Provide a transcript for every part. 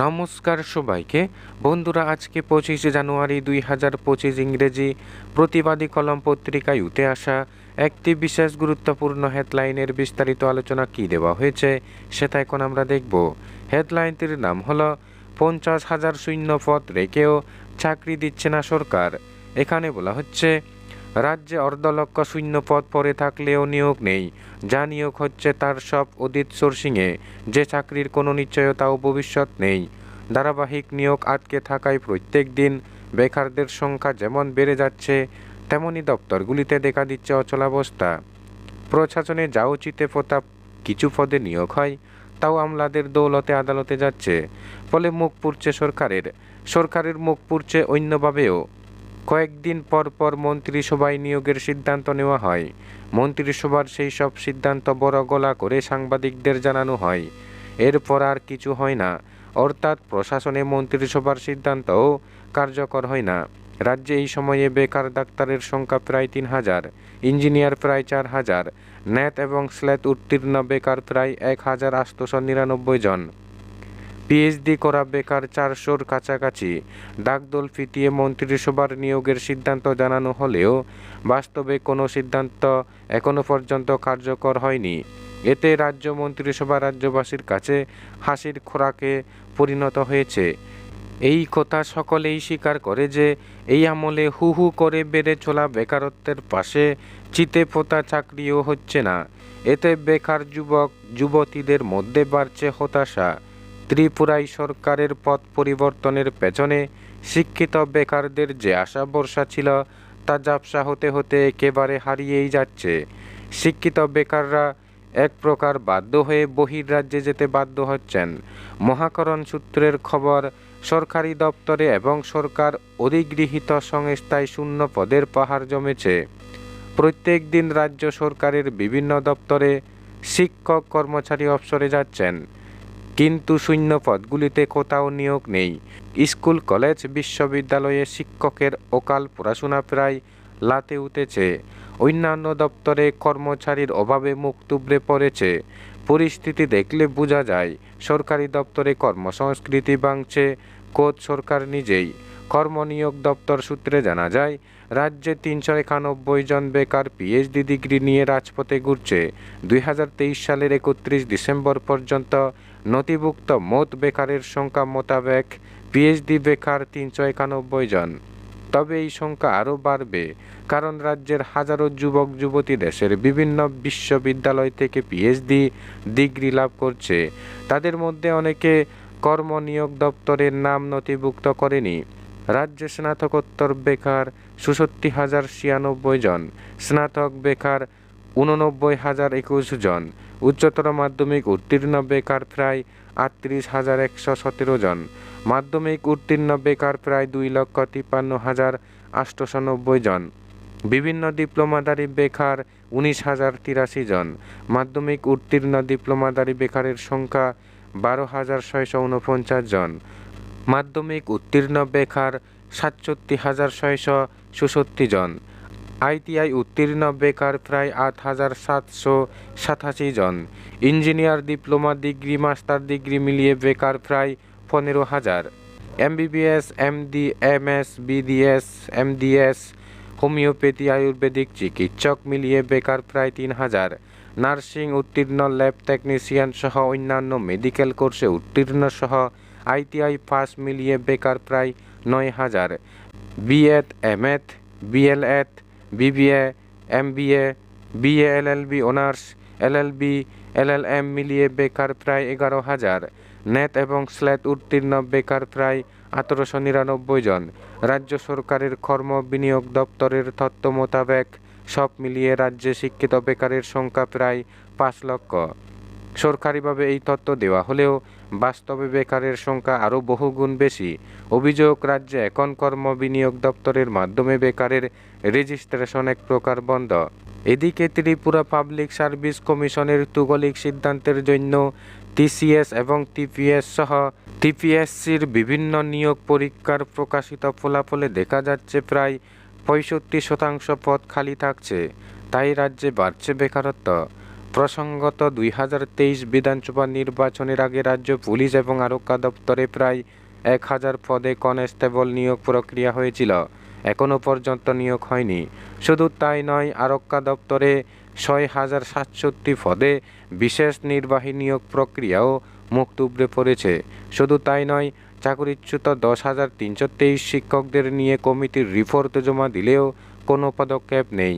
নমস্কার সবাইকে। বন্ধুরা, আজকে পঁচিশে জানুয়ারি দুই হাজার পঁচিশ ইংরেজি প্রতিবাদী কলম পত্রিকায় উঠে আসা একটি বিশেষ গুরুত্বপূর্ণ হেডলাইনের বিস্তারিত আলোচনা কি দেওয়া হয়েছে, সেটা এখন আমরা দেখব। হেডলাইনটির নাম হলো, পঞ্চাশ হাজার শূন্য পদ রেখেও চাকরি দিচ্ছে না সরকার। এখানে বলা হচ্ছে রাজ্যে অর্ধলক্ষ শূন্য পদ পড়ে থাকলেও নিয়োগ নেই। যা নিয়োগ হচ্ছে তার সব অদিত সোর্সিংয়ে। যে চাকরির কোনো নিশ্চয়তা ও ভবিষ্যৎ নেই। ধারাবাহিক নিয়োগ আটকে থাকায় প্রত্যেক দিন বেকারদের সংখ্যা যেমন বেড়ে যাচ্ছে, তেমনি দপ্তরগুলিতে দেখা দিচ্ছে অচলাবস্থা। প্রশাসনে যা উচিতে প্রতাপ কিছু পদে নিয়োগ হয়, তাও আমলাদের দৌলতে আদালতে যাচ্ছে। ফলে মুখ পুড়ছে সরকারের। সরকারের মুখ পুড়ছে অন্যভাবেও। কয়েকদিন পর পর মন্ত্রিসভায় নিয়োগের সিদ্ধান্ত নেওয়া হয়। মন্ত্রিসভার সেই সব সিদ্ধান্ত বড় গলা করে সাংবাদিকদের জানানো হয়। এরপর আর কিছু হয় না। অর্থাৎ প্রশাসনে মন্ত্রিসভার সিদ্ধান্তও কার্যকর হয় না। রাজ্যে এই সময়ে বেকার ডাক্তারের সংখ্যা প্রায় তিন হাজার, ইঞ্জিনিয়ার প্রায় চার হাজার ন্যাট এবং স্লেট উত্তীর্ণ বেকার প্রায় এক হাজার আটশোশো নিরানব্বই জন। পিএইচডি করা বেকার চারশোর কাছাকাছি। ডাকদল ফিটিয়ে মন্ত্রিসভার নিয়োগের সিদ্ধান্ত জানানো হলেও বাস্তবে কোনো সিদ্ধান্ত এখনও পর্যন্ত কার্যকর হয়নি। এতে রাজ্য মন্ত্রিসভা রাজ্যবাসীর কাছে হাসির খোরাকে পরিণত হয়েছে। এই কথা সকলেই স্বীকার করে যে এই আমলে হু হু করে বেড়ে চলা বেকারত্বের পাশে চিতে পোতা চাকরিও হচ্ছে না। এতে বেকার যুবক, যুবতীদের মধ্যে বাড়ছে হতাশা। ত্রিপুরায় সরকারের পথ পরিবর্তনের পেছনে শিক্ষিত বেকারদের যে আশা বর্ষা ছিল, তা জাপসা হতে হতে একেবারে হারিয়েই যাচ্ছে। শিক্ষিত বেকাররা এক প্রকার বাধ্য হয়ে বহির্রাজ্যে যেতে বাধ্য হচ্ছেন। মহাকরণ সূত্রের খবর, সরকারি দপ্তরে এবং সরকার অধিগৃহীত সংস্থায় শূন্য পদের পাহাড় জমেছে। প্রত্যেক দিন রাজ্য সরকারের বিভিন্ন দপ্তরে শিক্ষক কর্মচারী অবসরে যাচ্ছেন। কিন্তু শূন্য পদগুলিতে কোথাও নিয়োগ নেই। স্কুল, কলেজ, বিশ্ববিদ্যালয়ে শিক্ষকের অকাল পড়াশোনা প্রায় লাতে উঠেছে। অন্যান্য দপ্তরে কর্মচারীর অভাবে মুখ তুবড়ে পড়েছে। পরিস্থিতি দেখলে বোঝা যায়, সরকারি দপ্তরে কর্মসংস্কৃতি ভাঙছে, কোচ সরকার নিজেই। কর্মনিয়োগ দপ্তর সূত্রে জানা যায়, রাজ্যে তিনশো একানব্বই জন বেকার পিএইচডি ডিগ্রি নিয়ে রাজপথে ঘুরছে। দুই হাজার তেইশ সালের একত্রিশ ডিসেম্বর পর্যন্ত নথিভুক্ত মোট বেকারের সংখ্যা মোতাবেক পিএইচডি বেকার তিনশো একানব্বই জন। তবে এই সংখ্যা আরও বাড়বে, কারণ রাজ্যের হাজারো যুবক যুবতী দেশের বিভিন্ন বিশ্ববিদ্যালয় থেকে পিএইচডি ডিগ্রি লাভ করছে। তাদের মধ্যে অনেকে কর্মনিয়োগ দপ্তরের নাম নথিভুক্ত করেনি। রাজ্যে স্নাতকোত্তর বেকার চৌষট্টি হাজার ছিয়ানব্বই জন, স্নাতক বেকার উননব্বই হাজার একুশ জন উচ্চতর মাধ্যমিক উত্তীর্ণ বেকার প্রায় আটত্রিশ হাজার একশো সতেরো জন। মাধ্যমিক উত্তীর্ণ বেকার প্রায় দুই লক্ষ তিপ্পান্ন হাজার আটশোশো নব্বই জন। বিভিন্ন ডিপ্লোমাদারি বেকার উনিশ হাজার তিরাশি জন। মাধ্যমিক উত্তীর্ণ ডিপ্লোমাদারি বেকারের সংখ্যা বারো হাজার ছয়শো উনপঞ্চাশ জন। মাধ্যমিক উত্তীর্ণ বেকার সাতষট্টি হাজার ছয়শো জন। আইটিআই উত্তীর্ণ বেকার প্রায় আট হাজার সাতশো সাতাশি জন। Engineer diploma degree, master degree মিলিয়ে বেকার প্রায় পনেরো হাজার। MBBS, MD, MS, BDS, MDS, homoeopathy, Ayurvedic চিকিৎসক মিলিয়ে বেকার প্রায় তিন হাজার। নার্সিং উত্তীর্ণ, ল্যাব টেকনিশিয়ান সহ অন্যান্য মেডিকেল কোর্সে উত্তীর্ণ সহ আইটিআই পাস মিলিয়ে বেকার প্রায় নয় হাজার। BEd, MEd, BLEd BBA, MBA, BA, LLB, honours, LLB, LLM মিলিয়ে বেকার প্রায় এগারো হাজার। নেট এবং স্ল্যাট উত্তীর্ণ বেকার প্রায় আঠারোশো নিরানব্বই জন। রাজ্য সরকারের কর্ম বিনিয়োগ দপ্তরের তথ্য মোতাবেক সব মিলিয়ে রাজ্যে শিক্ষিত বেকারের সংখ্যা প্রায় পাঁচ লক্ষ। সরকারিভাবে এই তথ্য দেওয়া হলেও বাস্তবে বেকারের সংখ্যা আরও বহুগুণ বেশি। অভিযোগ, রাজ্যে এখন কর্ম বিনিয়োগ দপ্তরের মাধ্যমে বেকারের রেজিস্ট্রেশন এক প্রকার বন্ধ। এদিকে ত্রিপুরা পাবলিক সার্ভিস কমিশনের তুগলিক সিদ্ধান্তের জন্য টিসিএস এবং টিপিএস সহ টিপিএসসির বিভিন্ন নিয়োগ পরীক্ষার প্রকাশিত ফলাফলে দেখা যাচ্ছে প্রায় পঁয়ষট্টি শতাংশ পদ খালি থাকছে। তাই রাজ্যে বাড়ছে বেকারত্ব। প্রসঙ্গত, দুই হাজার তেইশ বিধানসভা নির্বাচনের আগে রাজ্য পুলিশ এবং আরক্ষা দপ্তরে প্রায় এক হাজার পদে কনস্টেবল নিয়োগ প্রক্রিয়া হয়েছিল। এখনও পর্যন্ত নিয়োগ হয়নি। শুধু তাই নয়, আরক্ষা দপ্তরে ছয় হাজার সাতষট্টি পদে বিশেষ নির্বাহী নিয়োগ প্রক্রিয়াও মুখ তুবড়ে পড়েছে। শুধু তাই নয়, চাকরিচ্যুত দশ হাজার তিনশো তেইশ শিক্ষকদের নিয়ে কমিটির রিপোর্ট জমা দিলেও কোনো পদক্ষেপ নেই।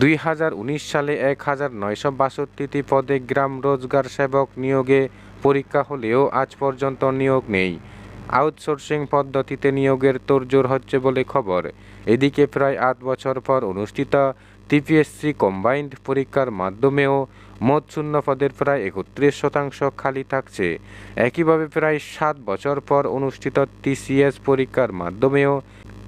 দুই হাজার উনিশ সালে এক হাজার নয়শো বাষট্টিটি পদে গ্রাম রোজগার সেবক নিয়োগে পরীক্ষা হলেও আজ পর্যন্ত নিয়োগ নেই। আউটসোর্সিং পদ্ধতিতে নিয়োগের তোড়জোড় হচ্ছে বলে খবর। এদিকে প্রায় আট বছর পর অনুষ্ঠিত টিপিএসসি কম্বাইন্ড পরীক্ষার মাধ্যমেও মোট শূন্য পদের প্রায় একত্রিশ শতাংশ খালি থাকছে। একইভাবে প্রায় সাত বছর পর অনুষ্ঠিত টিসিএস পরীক্ষার মাধ্যমেও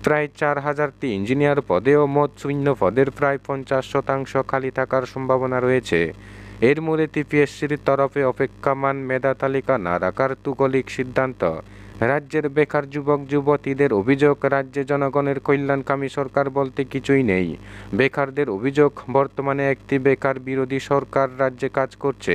প্রায় চার হাজারটি ইঞ্জিনিয়ার পদেও মোট শূন্য পদের প্রায় পঞ্চাশ শতাংশ খালি থাকার সম্ভাবনা রয়েছে। এর মূলে টিপিএসসির তরফে অপেক্ষমান মেধা তালিকা না রাখার তুগলিক সিদ্ধান্ত। রাজ্যের বেকার যুবক, যুবতীদের অভিযোগ, রাজ্যে জনগণের কল্যাণকামী সরকার বলতে কিছুই নেই। বেকারদের অভিযোগ, বর্তমানে একটি বেকার বিরোধী সরকার রাজ্যে কাজ করছে।